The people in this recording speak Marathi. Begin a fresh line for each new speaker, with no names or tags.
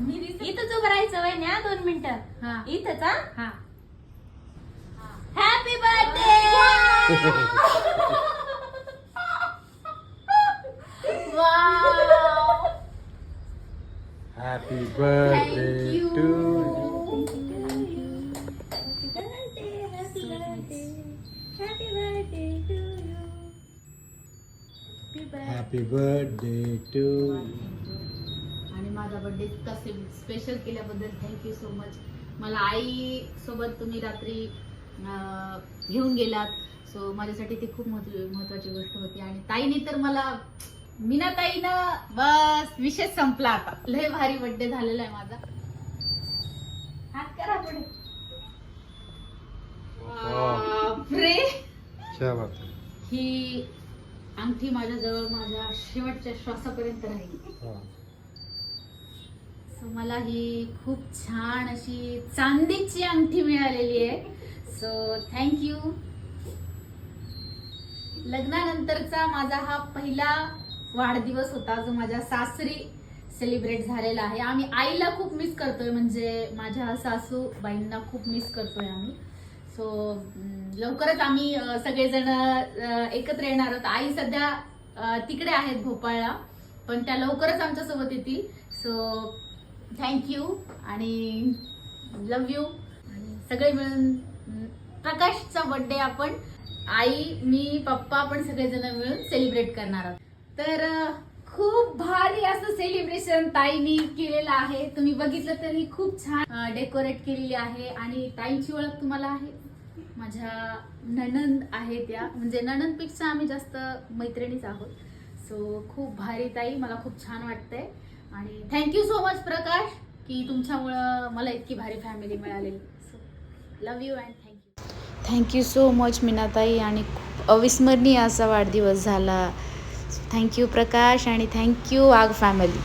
मी इथंच उभं राहायचं वहिनी दोन मिनिटं.
हा.
इथंच हा?
हा.
Happy birthday
happy
Thank
birthday
you.
To happy birthday to
आणि माझा बर्थडे इतका स्पेशल केल्याबद्दल थँक्यू सो मच मला आई सोबत तुम्ही रात्री घेऊन गेलात. सो माझ्यासाठी ती खूप महत्त्व महत्वाची गोष्ट होती. आणि ताईने तर मला मीना ताईनं बस विषय संपला आता. लय भारी बर्थडे झालेला आहे माझा. हात करा पुढे. ही अंगठी माझ्या माझ्या शेवटच्या श्वासापर्यंत राहील. सो मला ही खूप छान अशी चांदीची अंगठी मिळालेली आहे. सो थँक्यू लग्नानंतरचा माझा हा पहिला वाढदिवस होता जो माझ्या सासरी सेलिब्रेट झालेला आहे. आम्ही आईला खूप मिस करतोय म्हणजे माझ्या सासू बाईंना खूप मिस करतोय आम्ही. सो mm, लवकरच आम्ही सगळेजण एकत्र येणार आहोत. आई सध्या तिकडे आहेत भोपाळला पण त्या लवकरच आमच्यासोबत येतील. सो थँक्यू आणि लव यू आणि सगळे मिळून प्रकाशचा बर्थडे आपण आई मी पप्पा आपण सगळेजण मिळून सेलिब्रेट करणार आहोत. तर खूप भारी असं सेलिब्रेशन ताईनी केलेलं आहे. तुम्ही बघितलं तरी खूप छान डेकोरेट केलेली आहे आणि ताईंची ओळख तुम्हाला आहे. माझ्या नणंद आहे त्या. म्हणजे नणंदपेक्षा आम्ही जास्त मैत्रिणीच आहोत. सो खूप भारी ताई. मला खूप छान वाटतंय. आणि थँक्यू सो मच प्रकाश की तुमच्यामुळं मला इतकी भारी फॅमिली मिळालेली so love you and thank you thank you so much Meenatai. आणि खूप अविस्मरणीय असा वाढदिवस झाला. थँक्यू प्रकाश आणि थँक्यू वाघ फॅमिली.